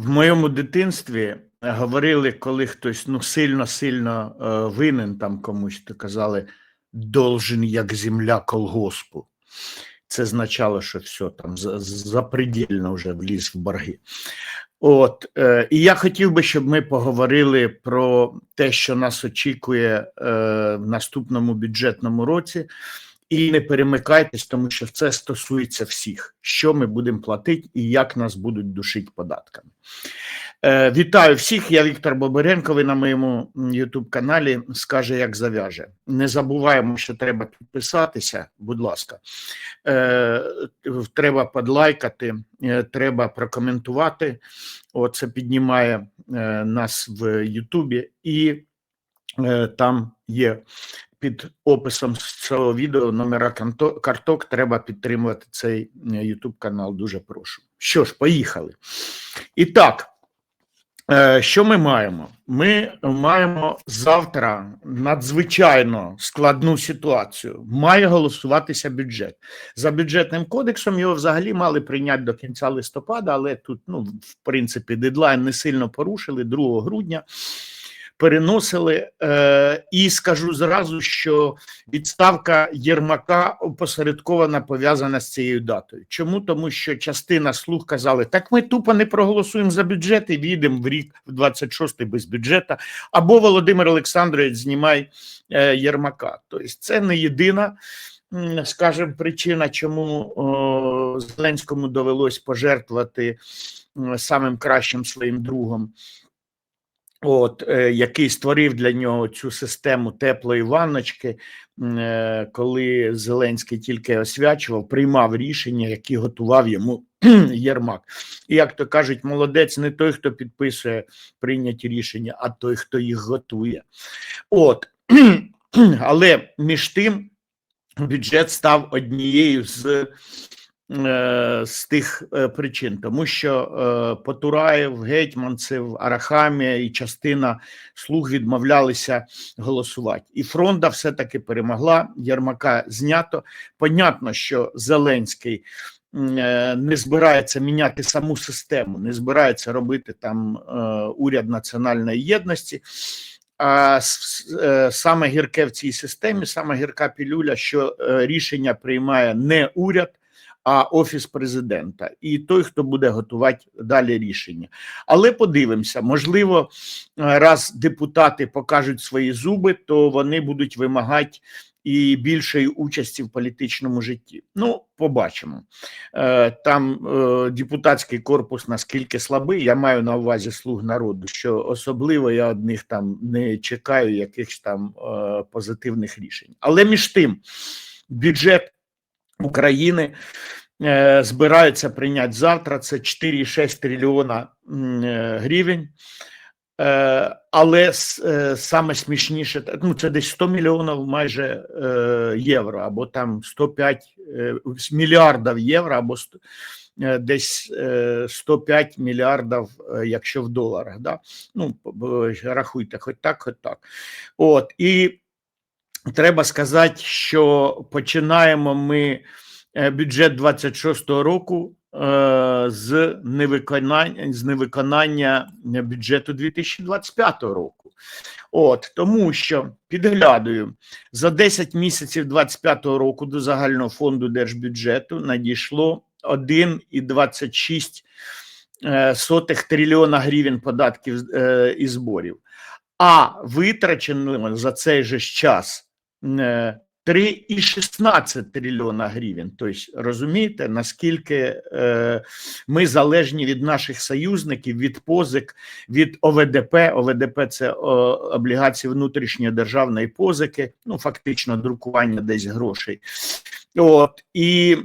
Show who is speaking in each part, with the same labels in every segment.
Speaker 1: В моєму дитинстві говорили, коли хтось ну сильно-сильно е, винен там комусь, то казали должен як земля колгоспу. Це означало, що все там за- запредельно вже вліз в борги. От, е, і я хотів би, щоб ми поговорили про те, що нас очікує е, в наступному бюджетному році. І не перемикайтесь, тому що це стосується всіх, що ми будемо платити і як нас будуть душити податками. Е, вітаю всіх. Я Віктор Бобиренко. Ви на моєму youtube каналі скаже, як зав'яже. Не забуваємо, що треба підписатися. Будь ласка, е, треба подлайкати, е, треба прокоментувати. Оце піднімає е, нас в Ютубі, і е, там є під описом цього відео номера карток. Треба підтримувати цей YouTube канал. Дуже прошу. Що ж, поїхали. І так, е, що ми маємо? Ми маємо завтра надзвичайно складну ситуацію. Має голосуватися бюджет. За бюджетним кодексом його взагалі мали прийняти до кінця листопада, але тут, ну, в принципі, дедлайн не сильно порушили 2 грудня. Переносили е, і скажу зразу, що відставка Єрмака опосередковано пов'язана з цією датою. Чому? Тому що частина слуг казали, так ми тупо не проголосуємо за бюджет і війдемо в рік в 26-й без бюджета. Або Володимир Олександрович знімай е, Єрмака. Тобто це не єдина, м, скажімо, причина, чому о, Зеленському довелось пожертвувати м, самим кращим своїм другом от, е, який створив для нього цю систему теплої ванночки, е, коли Зеленський тільки освячував, приймав рішення, які готував йому Єрмак. І як то кажуть, молодець не той, хто підписує прийняті рішення, а той, хто їх готує. От, але між тим бюджет став однією з з тих е, причин, тому що е, Потураєв, Гетьманцев, Арахамія і частина слуг відмовлялися голосувати. І фронта все-таки перемогла. Єрмака знято. Понятно, що Зеленський е, не збирається міняти саму систему, не збирається робити там е, уряд національної єдності. А е, саме гірке в цій системі, саме гірка пілюля, що е, рішення приймає не уряд, а офіс президента і той, хто буде готувати далі рішення. Але подивимося, можливо, е, раз депутати покажуть свої зуби, то вони будуть вимагати і більшої участі в політичному житті. Ну, побачимо. Е, Там е, депутатський корпус наскільки слабий, я маю на увазі слуг народу, що особливо я од них там не чекаю якихось там позитивних рішень. Але між тим, бюджет України е, збираються прийняти завтра. Це 4,6 трильйона е, гривень. Е, але саме смішніше, ну це десь 100 мільйонів майже євро, або там 105 е, мільярдів євро, або сто- е, десь е, 105 мільярдів, якщо в доларах. Да? Ну, рахуйте, хоч так, хоч так. От, і треба сказати, що починаємо ми е, бюджет 26-го року е, з невиконання, з невиконання бюджету 2025 року. От тому, що підглядую за 10 місяців 25 року до загального фонду держбюджету надійшло 1,26 е, трильйона гривень податків і зборів. А витрачено за цей же час 3,16 трильйона гривень. Тобто, розумієте, наскільки е, ми залежні від наших союзників, від позик, від ОВДП. ОВДП це облігації внутрішньої державної позики, ну фактично друкування десь грошей. От і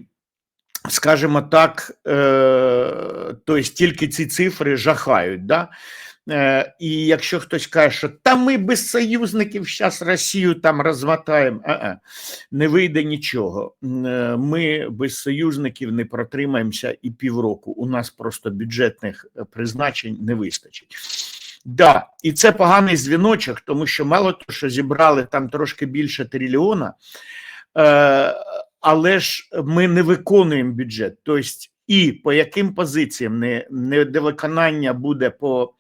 Speaker 1: скажімо так, е, тобто тільки ці цифри жахають. Да? Е, і якщо хтось каже, що та ми без союзників зараз Росію там розмотаємо, а-а, не вийде нічого. Е, Ми без союзників не протримаємося і півроку. У нас просто бюджетних е, призначень не вистачить. Да, і це поганий дзвіночок, тому що мало того, що зібрали там трошки більше трильйона, але ж ми не виконуємо бюджет. Тобто і по яким позиціям не, недовиконання буде по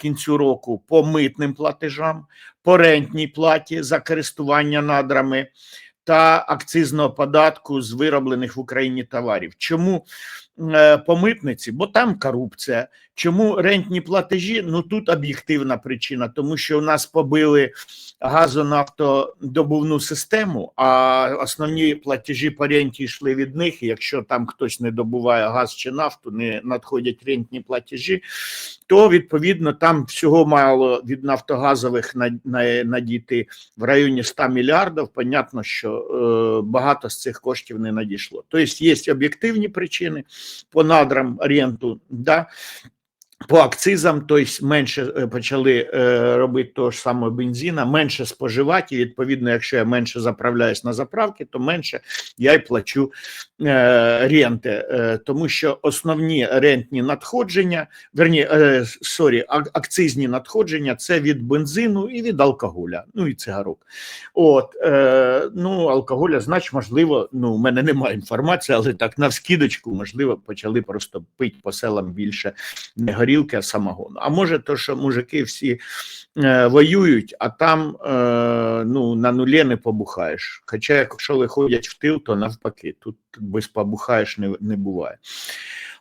Speaker 1: кінцю року по митним платежам, по рентній платі за користування надрами та акцизного податку з вироблених в Україні товарів. Чому е, по митниці? Бо там корупція. Чому рентні платежі? Ну тут об'єктивна причина, тому що у нас побили газонафтодобувну систему, а основні платежі по ренті йшли від них. Якщо там хтось не добуває газ чи нафту, не надходять рентні платежі, то відповідно там всього мало від нафтогазових на- на- надійти в районі 100 мільярдів. Понятно, що е, багато з цих коштів не надійшло. Тобто є об'єктивні причини по надрам ренту, да, по акцизам, тобто менше е, почали е, робити того ж самого бензина, менше споживати. І відповідно, якщо я менше заправляюсь на заправки, то менше я й плачу е, ренти, тому що основні рентні надходження, верні, сорі, акцизні надходження це від бензину і від алкоголя, ну і цигарок. От ну алкоголя, значить, можливо, ну у мене немає інформації, але так на навскідочку, можливо, почали просто пити по селам більше не горілки, а самогону. А може, то, що мужики всі е, воюють, а там е, ну, на нулі не побухаєш. Хоча, якщо виходять в тил, то навпаки, тут без побухаєш не, не буває.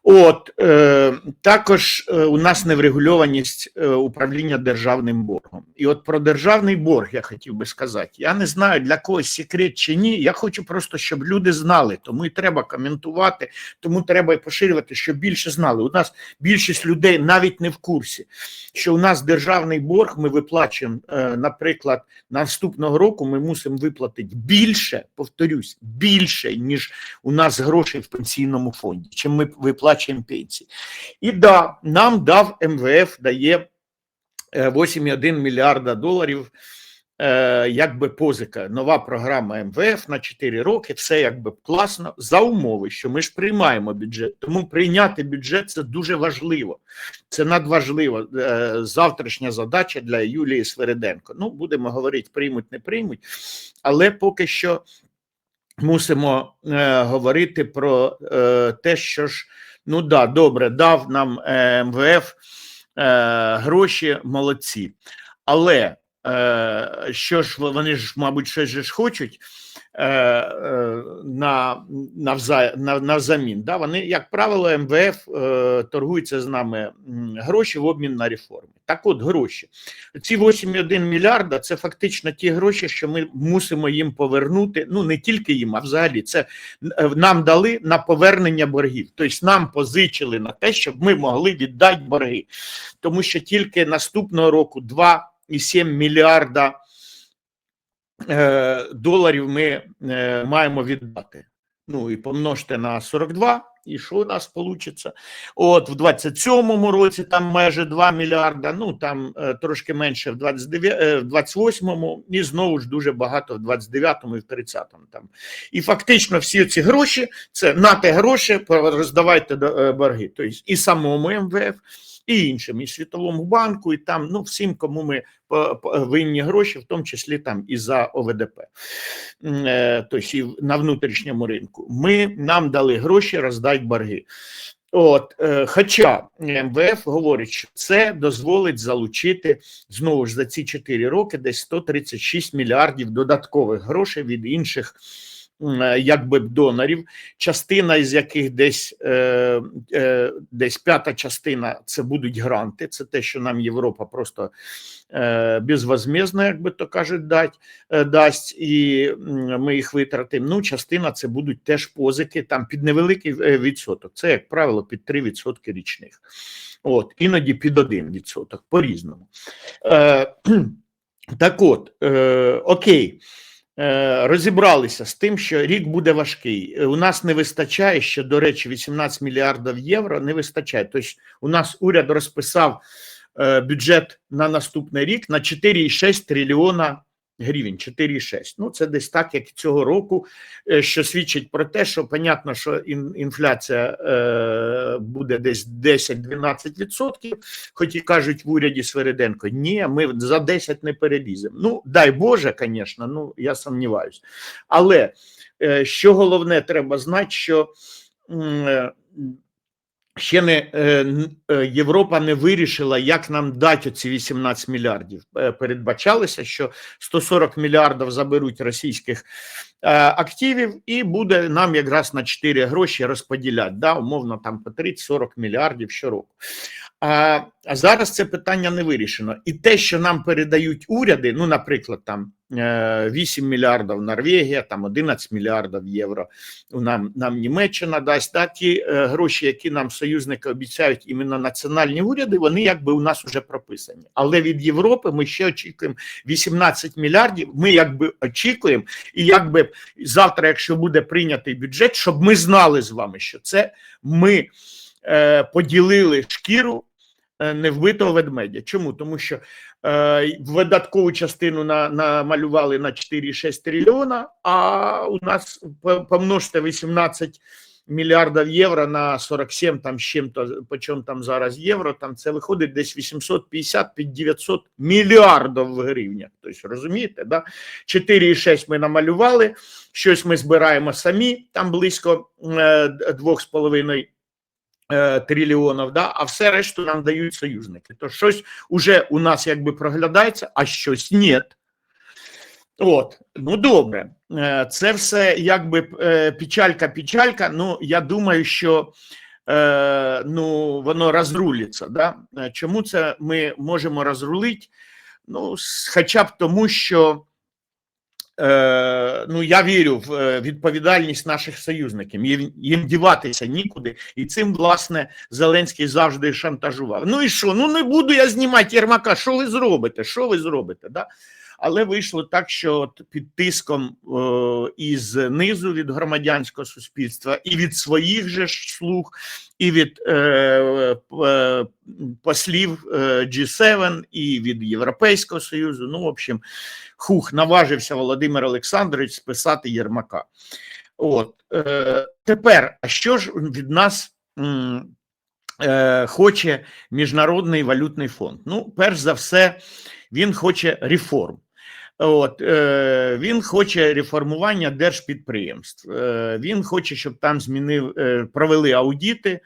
Speaker 1: От е, також е, у нас неврегульованість е, управління державним боргом. І от про державний борг я хотів би сказати. Я не знаю для когось секрет чи ні. Я хочу просто, щоб люди знали. Тому і треба коментувати, тому треба і поширювати, щоб більше знали. У нас більшість людей навіть не в курсі, що у нас державний борг. Ми виплачуємо, е, наприклад, наступного року ми мусимо виплатити більше, повторюсь, більше ніж у нас грошей в пенсійному фонді, чим ми виплачуємо пенсії. І да, нам дав МВФ, дає е, 8,1 мільярда доларів. е, Якби позика, нова програма МВФ на 4 роки, все якби класно за умови, що ми ж приймаємо бюджет. Тому прийняти бюджет це дуже важливо. Це надважливо. Е, Завтрашня задача для Юлії Свериденко. Ну, будемо говорити, приймуть, не приймуть, але поки що мусимо е, говорити про е, те, що ж, ну да, добре, дав нам е, МВФ е, гроші, молодці. Але е, що ж вони ж, мабуть, щось ж хочуть на, навза, на, навзамін. Да? Вони, як правило, МВФ е, торгується з нами гроші в обмін на реформи. Так от гроші. Ці 8,1 мільярда це фактично ті гроші, що ми мусимо їм повернути. Ну не тільки їм, а взагалі це е, нам дали на повернення боргів. Тобто нам позичили на те, щоб ми могли віддати борги. Тому що тільки наступного року 2,7 мільярда е, доларів ми е, маємо віддати. Ну і помножте на 42, і що у нас вийде? От в 27-му році там майже 2 мільярда, ну там е, трошки менше в 29, е, в 28-му, і знову ж дуже багато в 29-му і в 30-му. Там. І фактично всі ці гроші це нате гроші, роздавайте е, борги. Тобто і самому МВФ, і іншим, і Світовому банку, і там ну всім, кому ми винні гроші, в тому числі там і за ОВДП, е, тобто на внутрішньому ринку. Ми нам дали гроші роздати борги. От, е, хоча МВФ говорить, що це дозволить залучити знову ж за ці 4 роки десь 136 мільярдів додаткових грошей від інших якби донорів, частина із яких десь, е, е, десь п'ята частина це будуть гранти. Це те, що нам Європа просто е, безвозмездно, як би то кажуть, дать, е, дасть, і ми їх витратимо. Ну, частина це будуть теж позики там під невеликий е, відсоток. Це, як правило, під 3% річних. От, іноді під 1%, по-різному. Е, так от, е, окей. Е, Розібралися з тим, що рік буде важкий. Е, У нас не вистачає ще, до речі, 18 мільярдів євро. Не вистачає. Тобто, у нас уряд розписав е, бюджет на наступний рік на 4,6 трильйона гривень. 4,6. Ну це десь так, як цього року, е, що свідчить про те, що понятно, що інфляція е, буде десь 10-12%, хоч і кажуть в уряді Свериденко, ні, ми за 10 не переліземо. Ну, дай Боже, звісно, ну я сумніваюся. Але е, що головне, треба знати, що ще не е, е, Європа не вирішила, як нам дати ці 18 мільярдів. Е, Передбачалося, що 140 мільярдів заберуть російських активів, і буде нам якраз на 4 гроші розподіляти, да, умовно там по 30-40 мільярдів щороку. А, зараз це питання не вирішено. І те, що нам передають уряди, ну, наприклад, там 8 мільярдів Норвегія, там 11 мільярдів євро нам, нам Німеччина дасть, да, ті е, гроші, які нам союзники обіцяють іменно національні уряди, вони якби у нас вже прописані. Але від Європи ми ще очікуємо 18 мільярдів. Ми якби очікуємо, і якби завтра, якщо буде прийнятий бюджет, щоб ми знали з вами, що це ми е, поділили шкіру е, невбитого ведмедя. Чому? Тому що е, видаткову частину на, намалювали на 4,6 трильйона, а у нас помножте 18 мільярдів євро на 47 там з чим-то, по чому там зараз євро, там це виходить десь 850 під 900 мільярдів в гривнях. Тобто, розумієте, да? 4,6 ми намалювали, щось ми збираємо самі, там близько е, 2,5 е, трильйонів, да, а все решту нам дають союзники. То щось уже у нас якби проглядається, а щось ні. От, ну добре, Е, це все якби е, печалька, печалька. Ну я думаю, що е, ну воно розрулиться. Да? Е, Чому це ми можемо розрулити? Ну, хоча б тому, що е, ну я вірю в е, відповідальність наших союзників. Їм діватися нікуди, і цим власне Зеленський завжди шантажував. Ну і що? Ну не буду я знімати Єрмака. Що ви зробите? Що ви зробите? Да? Але вийшло так, що під тиском е, із низу від громадянського суспільства, і від своїх же слуг, і від е, е, послів е, G7, і від Європейського Союзу. Ну, в общем, хух, наважився Володимир Олександрович списати Єрмака. От тепер, а що ж від нас хоче Міжнародний валютний фонд? Ну, перш за все, він хоче реформ. От е, він хоче реформування держпідприємств. Е, він хоче, щоб там змінив е, провели аудіти,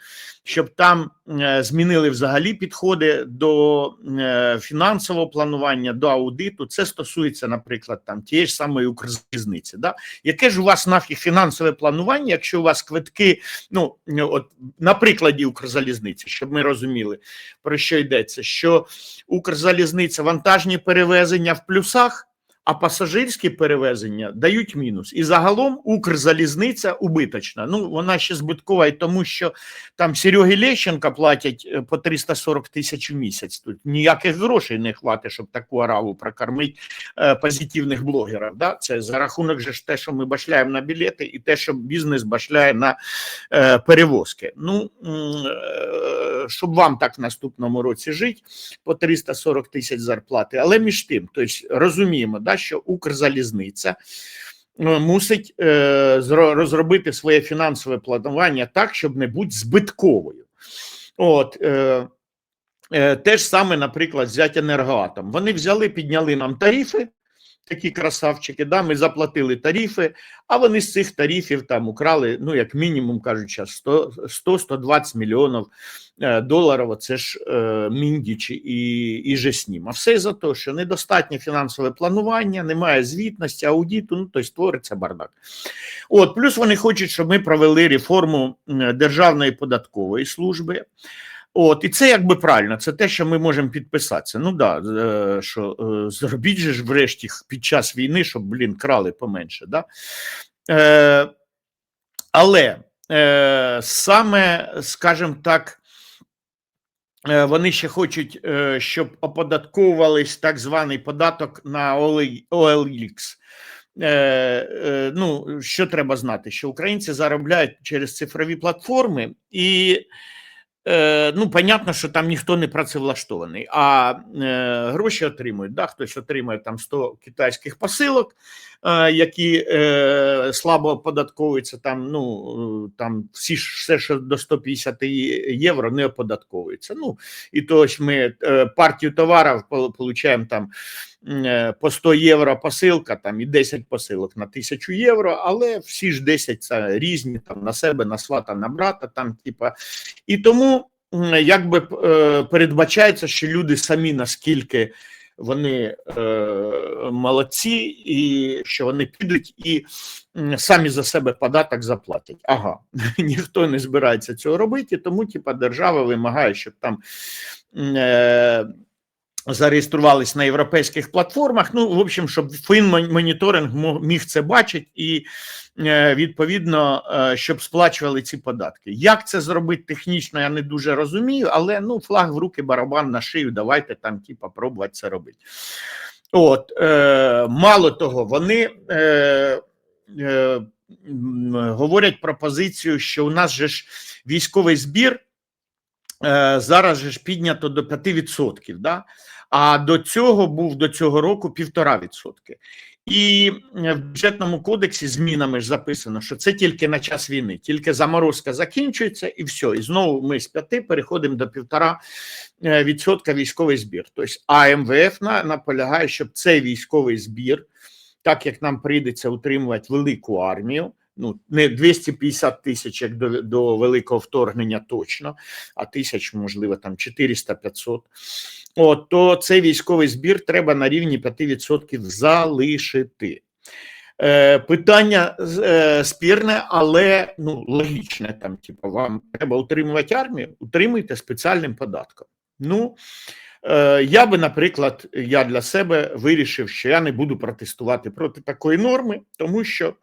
Speaker 1: щоб там е, змінили взагалі підходи до е, фінансового планування, до аудиту. Це стосується, наприклад, там тієї ж самої Укрзалізниці. Да? Яке ж у вас нафіг фінансове планування, якщо у вас квитки, ну от на прикладі Укрзалізниці, щоб ми розуміли про що йдеться, що Укрзалізниця вантажні перевезення в плюсах. А пасажирські перевезення дають мінус. І загалом Укрзалізниця убиточна. Ну, вона ще збиткова і тому, що там Сереги Лещенка платять е, по 340 тисяч в місяць. Тут ніяких грошей не хватить, щоб таку араву прокормити е, позитивних блогерів. Да? Це за рахунок же те, що ми башляємо на білети, і те, що бізнес башляє на е, перевозки. Ну, щоб вам так в наступному році жити, по 340 тисяч зарплати. Але між тим, тобто розуміємо, да, що Укрзалізниця мусить е, розробити своє фінансове планування так, щоб не бути збитковою. От, е, е, те ж саме, наприклад, взяти енергоатом. Вони взяли, підняли нам тарифи, такі красавчики, да, ми заплатили тарифи, а вони з цих тарифів там украли, ну, як мінімум, кажуть, зараз 100 100-120 мільйонів е, доларів, це ж е, міндічі і, і же з ним. А все за те, що недостатнє фінансове планування, немає звітності, аудиту, ну, тобто створиться бардак. От, плюс вони хочуть, щоб ми провели реформу Державної податкової служби. От, і це якби правильно, це те, що ми можемо підписатися. Ну да, е, що е, зробіть же ж врешті під час війни, щоб, блін, крали поменше. Да? Е, але е, саме, скажімо так, е, вони ще хочуть, щоб оподатковувались так званий податок на OLX. Е, е, ну, що треба знати? Що українці заробляють через цифрові платформи, і ну, понятно, що там ніхто не працевлаштований, а е, гроші отримують. Да? Хтось отримує там 100 китайських посилок, е, які е, слабо оподатковуються. Там, ну, е, там всі все, що до 150 євро, не оподатковується. Ну, і то ось ми е, партію товарів получаємо там е, по 100 євро посилка, там і 10 посилок на 1000 євро, але всі ж 10 це різні там на себе, на свата, на брата, там, типа. І тому якби е, передбачається, що люди самі наскільки вони е, молодці, і що вони підуть і самі за себе податок заплатять. Ага, ніхто не збирається цього робити, тому типа держава вимагає, щоб там. Зареєструвались на європейських платформах. Ну, в общем, щоб фінмоніторинг міг це бачити і е, відповідно, е, щоб сплачували ці податки. Як це зробити технічно, я не дуже розумію, але ну, флаг в руки, барабан на шию, давайте там, типа, пробувати це робити. От, е, мало того, вони е, е, говорять про позицію, що у нас же ж військовий збір е, зараз же ж піднято до 5%, да? А до цього був до цього року 1,5%. І е, в бюджетному кодексі змінами ж записано, що це тільки на час війни, тільки заморозка закінчується, і все. І знову ми з 5 переходимо до 1,5% е, відсотка військовий збір. Тобто, а МВФ наполягає, щоб цей військовий збір, так як нам прийдеться утримувати велику армію, ну не 250 тисяч, як до, до великого вторгнення точно, а тисяч, можливо, там 400-500, От, то цей військовий збір треба на рівні 5% залишити. Е, питання е, спірне, але ну, логічне. Там, типу, вам треба утримувати армію, утримуйте спеціальним податком. Ну, е, я би, наприклад, я для себе вирішив, що я не буду протестувати проти такої норми, тому що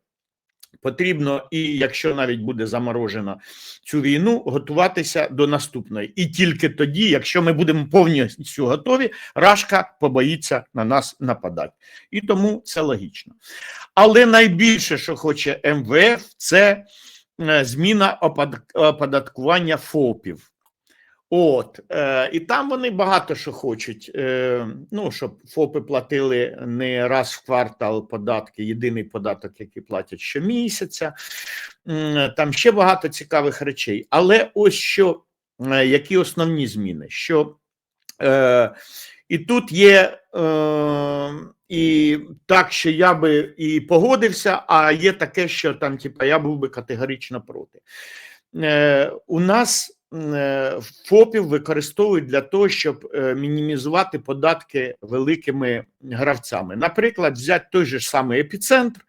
Speaker 1: потрібно, і якщо навіть буде заморожено цю війну, готуватися до наступної. І тільки тоді, якщо ми будемо повністю готові, Рашка побоїться на нас нападати. І тому це логічно. Але найбільше, що хоче МВФ, це е, зміна оподаткування ФОПів. От, е, і там вони багато що хочуть. Е, ну, щоб ФОПи платили не раз в квартал податки, єдиний податок, який платять щомісяця. М, Там ще багато цікавих речей. Але ось що, е, які основні зміни? Що е, і тут є е, і так, що я би і погодився, а є таке, що там, типа, я був би категорично проти. Е, у нас е, ФОПів використовують для того, щоб е, мінімізувати податки великими гравцями. Наприклад, взяти той же самий епіцентр.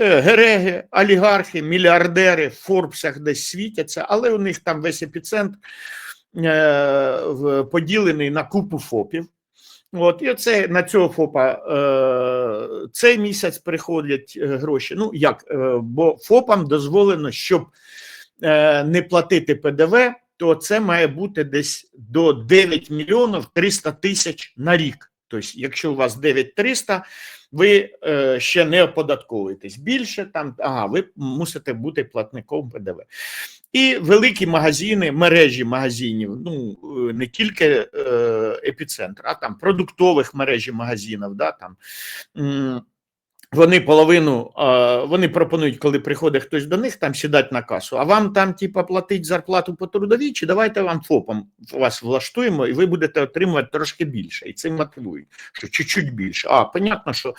Speaker 1: е, Гереги, олігархи, мільярдери в Форбсах десь світяться, але у них там весь епіцентр е, поділений на купу ФОПів. От, і оце на цього ФОПа е, цей місяць приходять е, гроші. Ну як, е, бо ФОПам дозволено, щоб е, не платити ПДВ, то це має бути десь до 9 мільйонів 300 тисяч на рік. Тобто, якщо у вас 9300, ви е, ще не оподатковуєтесь більше, там ага, ви мусите бути платником ПДВ. І великі магазини, мережі магазинів, ну е, не тільки е, епіцентр, а там продуктових мережі магазинів, да, там. Вони половину, вони пропонують, коли приходить хтось до них, там сідати на касу, а вам там, типа, платить зарплату по трудовій, чи давайте вам ФОПом вас влаштуємо, і ви будете отримувати трошки більше. І це мотивують, що чуть-чуть більше. А, понятно, що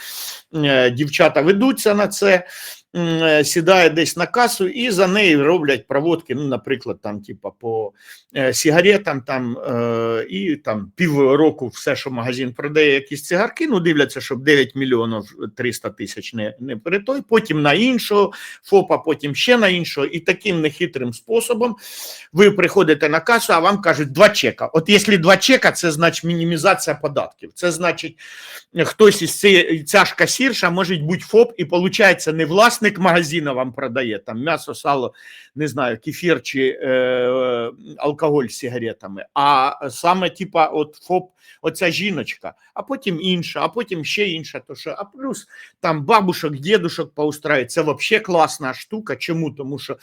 Speaker 1: е, дівчата ведуться на це, сідає десь на касу, і за нею роблять проводки, ну, наприклад, там, типа, по е, сигаретам, там, е, і там півроку все, що магазин продає, якісь цигарки, ну, дивляться, щоб 9 мільйонів 300 тисяч не, не перетой, потім на іншого ФОПа, потім ще на іншого, і таким нехитрим способом ви приходите на касу, а вам кажуть два чека. От якщо два чека, це значить мінімізація податків. Це значить, хтось із цієї ця ж касірша може бути ФОП, і виходить, не власник магазину вам продає там м'ясо, сало, не знаю, кефір чи е, алкоголь з сигаретами, а саме типа от ФОП, оця жіночка, а потім інша, а потім ще інша. То що, а плюс там бабушок, дідушок поустрають. Це взагалі класна штука. Чому? Тому що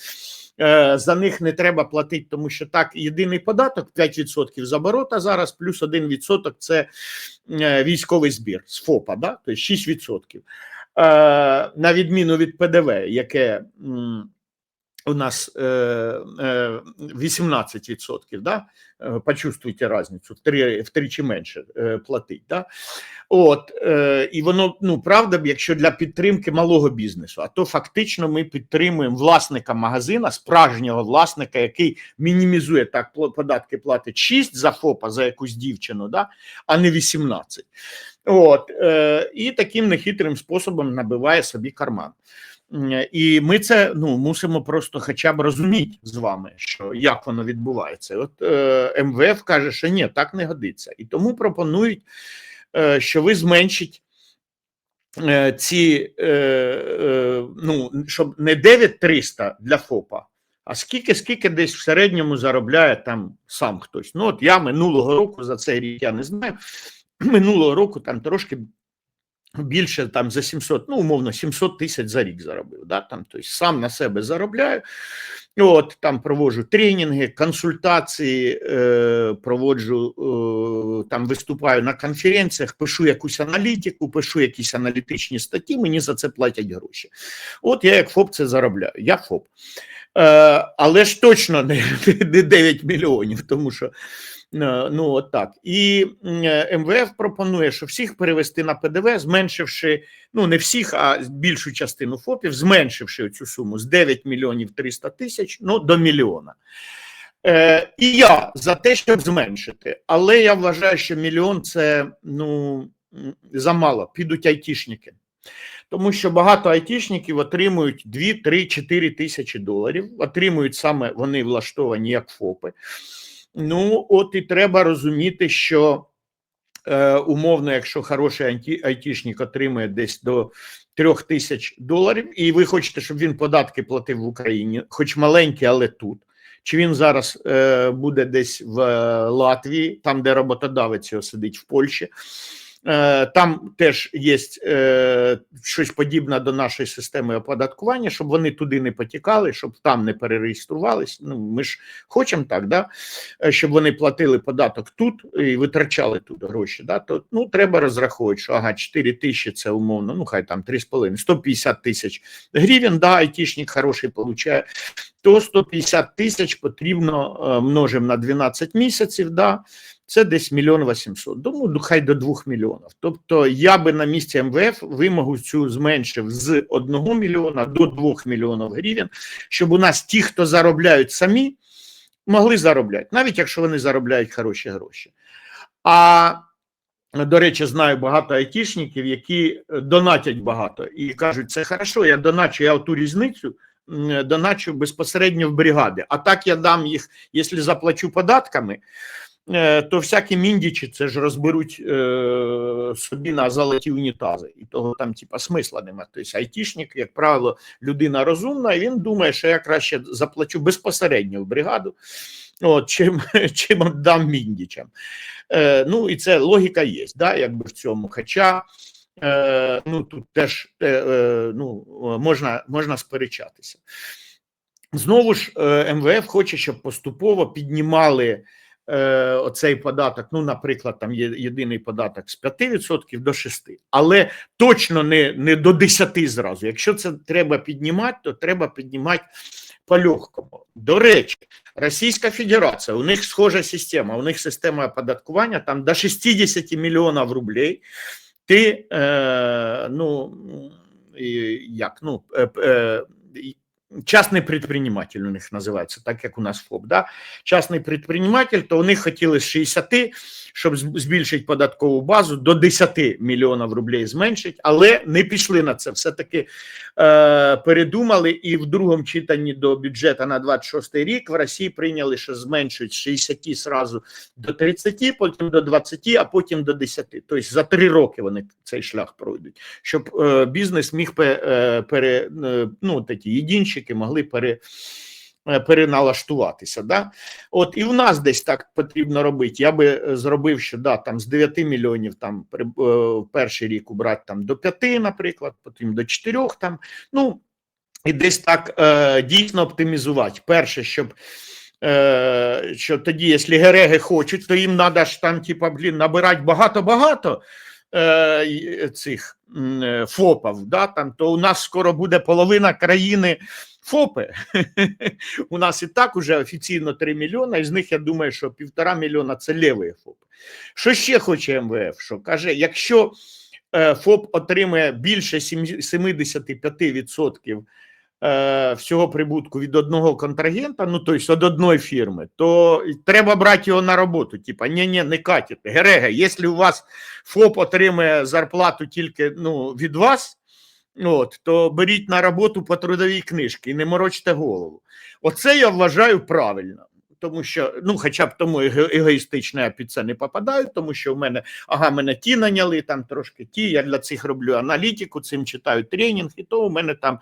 Speaker 1: е, за них не треба платити, тому що так, єдиний податок 5% з оборота зараз, плюс 1% це е, військовий збір з ФОПа, да? тобто 6%. Е, на відміну від ПДВ, яке у нас е, е, 18%, да? Почувствуйте разницю, втри, втричі менше платить. Да? От, і воно, ну, правда, якщо для підтримки малого бізнесу, а то фактично ми підтримуємо власника магазина, справжнього власника, який мінімізує так, податки платить 6 за ФОПа за якусь дівчину, да? а не 18. От, е, і таким нехитрим способом набиває собі карман. І ми це ну мусимо просто хоча б розуміти з вами, що як воно відбувається. От е, МВФ каже, що ні, так не годиться, і тому пропонують, е, що ви зменшить е, ці е, е, ну щоб не 9300 для ФОПа, а скільки, скільки десь в середньому заробляє там сам хтось. Ну от я минулого року за цей рік я не знаю. Минулого року там трошки більше там за 700, ну умовно 700 тисяч за рік заробив. Да? Там, тобто сам на себе заробляю. От там проводжу тренінги, консультації, е, проводжу е, там, виступаю на конференціях, пишу якусь аналітику, пишу якісь аналітичні статті. Мені за це платять гроші. От я як ФОП це заробляю. Я ФОП. Е, але ж точно не, не 9 мільйонів, тому що Ну, от так. І е, МВФ пропонує, що всіх перевести на ПДВ, зменшивши, ну не всіх, а більшу частину ФОПів, зменшивши цю суму з 9 мільйонів 300 тисяч ну, до мільйона. Е, і я за те, щоб зменшити, але я вважаю, що мільйон це ну замало, підуть айтішники. Тому що багато айтішників отримують 2, 3, 4 тисячі доларів, отримують саме вони влаштовані як ФОПи. Ну, от і треба розуміти, що е, умовно, якщо хороший анті, айтішник отримує десь до трьох тисяч доларів, і ви хочете, щоб він податки платив в Україні, хоч маленькі, але тут. Чи він зараз е, буде десь в е, Латвії, там, де роботодавець його сидить в Польщі? Е, Там теж є е, щось подібне до нашої системи оподаткування, щоб вони туди не потікали, щоб там не перереєструвались. Ну ми ж хочемо так, да? Е, щоб вони платили податок тут і витрачали тут гроші. Да? То ну треба розраховувати, що ага, 4 тисячі це умовно, ну хай там 3,5, 150 тисяч гривень. Да, айтішник хороший получає. То 150 тисяч потрібно е, множимо на 12 місяців. Да? це десь мільйон вісімсот. Тому хай до двох мільйонів. Тобто я би на місці МВФ вимогу цю зменшив з одного мільйона до двох мільйонів гривень, щоб у нас ті, хто заробляють самі, могли заробляти, навіть якщо вони заробляють хороші гроші. А до речі, знаю багато айтішників, які донатять багато і кажуть, це хорошо, я доначу, я ту різницю доначу безпосередньо в бригади. А так я дам їх, якщо заплачу податками, е, то всякі міндічі це ж розберуть е, собі на золоті унітази, і того там, типа, смисла немає. Тобто айтішник, як правило, людина розумна, і він думає, що я краще заплачу безпосередньо в бригаду, от, чим, чим дам міндічам. Е, ну і це логіка є, да, якби в цьому. Хоча е, ну тут теж е, е, ну, можна, можна сперечатися. Знову ж МВФ хоче, щоб поступово піднімали оцей податок. Ну, наприклад, там є єдиний податок з 5% до 6%, але точно не, не до 10 зразу. Якщо це треба піднімати, то треба піднімати по-легкому. До речі, Російська Федерація, у них схожа система, у них система оподаткування там до 60 мільйонів рублей. Ти, е, ну, як, ну, е, і частний предприниматель у них називається, так як у нас ФОП, да? частний предприниматель, то вони хотіли з 60, щоб збільшити податкову базу, до 10 мільйонів рублей зменшити, але не пішли на це. Все-таки е, передумали і в другому читанні до бюджету на 26 рік в Росії прийняли, що зменшують з 60 сразу до 30, потім до 20, а потім до 10. Тобто за три роки вони цей шлях пройдуть, щоб е, бізнес міг е, пере, е, ну, такі єдинчики могли пере, е, переналаштуватися. Да? От і в нас десь так потрібно робити. Я би е, зробив, що да, там з 9 мільйонів там е, перший рік убрати там до 5, наприклад, потім до 4, там, ну, і десь так е, дійсно оптимізувати. Перше, щоб що тоді, якщо гереги хочуть, то їм треба ж там, типа, блін, набирати багато-багато е, цих е, ФОПів, да, там, то у нас скоро буде половина країни ФОПи. У нас і так уже офіційно 3 мільйони, із них я думаю, що півтора мільйона це лівий ФОП. Що ще хоче МВФ? Що каже, якщо е, ФОП отримує більше 75% е, всього прибутку від одного контрагента, ну тобто від одної фірми, то треба брати його на роботу. Типа, ні, ні, не катіте. Гереге, якщо у вас ФОП отримує зарплату тільки ну, від вас, от, то беріть на роботу по трудовій книжці і не морочте голову. Оце я вважаю правильно. Тому що, ну, хоча б тому его- егоїстично я під це не попадаю, тому що в мене, ага, мене ті наняли, там трошки ті, я для цих роблю аналітику, цим читаю тренінг, і то у мене там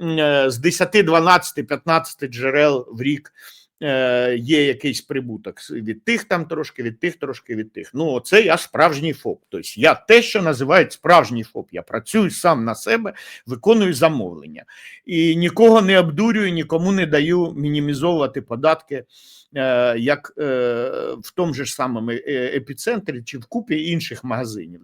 Speaker 1: е, з 10, 12, 15 джерел в рік є якийсь прибуток від тих там трошки, від тих трошки, від тих. Ну, це я справжній ФОП. Тобто я те, що називають справжній ФОП. Я працюю сам на себе, виконую замовлення і нікого не обдурюю, нікому не даю мінімізовувати податки, е, як е, в тому ж самому е, епіцентрі чи в купі інших магазинів.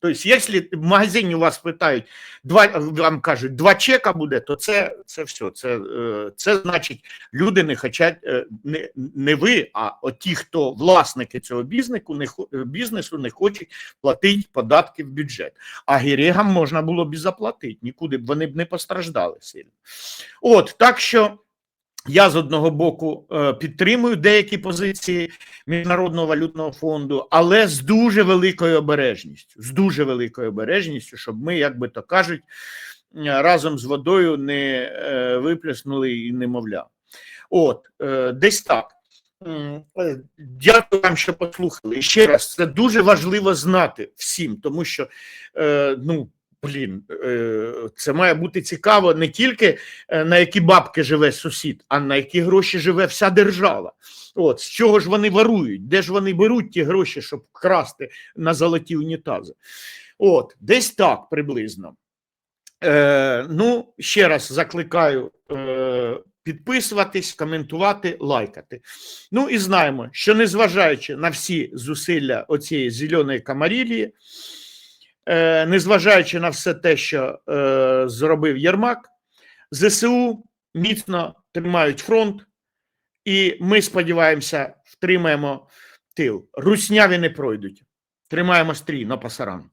Speaker 1: Тобто, якщо в магазині вас питають, два вам кажуть, два чека буде, то це, це все. Це, е, це значить, люди не хочуть, е, не, не ви, а ті, хто власники цього бізнесу, не е, бізнесу, не хочуть платити податки в бюджет. А гірегам можна було б і заплатити, нікуди б вони б не постраждали сильно. От так що. Я з одного боку е, підтримую деякі позиції Міжнародного валютного фонду, але з дуже великою обережністю, з дуже великою обережністю, щоб ми, як би то кажуть, е, разом з водою не е, виплеснули і не мовля. От, е, десь так. Е, Дякую вам, що послухали. І ще раз, це дуже важливо знати всім, тому що е, ну. Блін, це має бути цікаво не тільки на які бабки живе сусід, а на які гроші живе вся держава. От з чого ж вони ворують? Де ж вони беруть ті гроші, щоб красти на золоті унітази? От, десь так приблизно. Е, ну, ще раз закликаю е, підписуватись, коментувати, лайкати. Ну і знаємо, що незважаючи на всі зусилля оцієї зеленої камарілії, е, незважаючи на все те, що е, зробив Єрмак, ЗСУ міцно тримають фронт, і ми сподіваємося, втримаємо тил. Русняві не пройдуть. Тримаємо стрій на пасаран.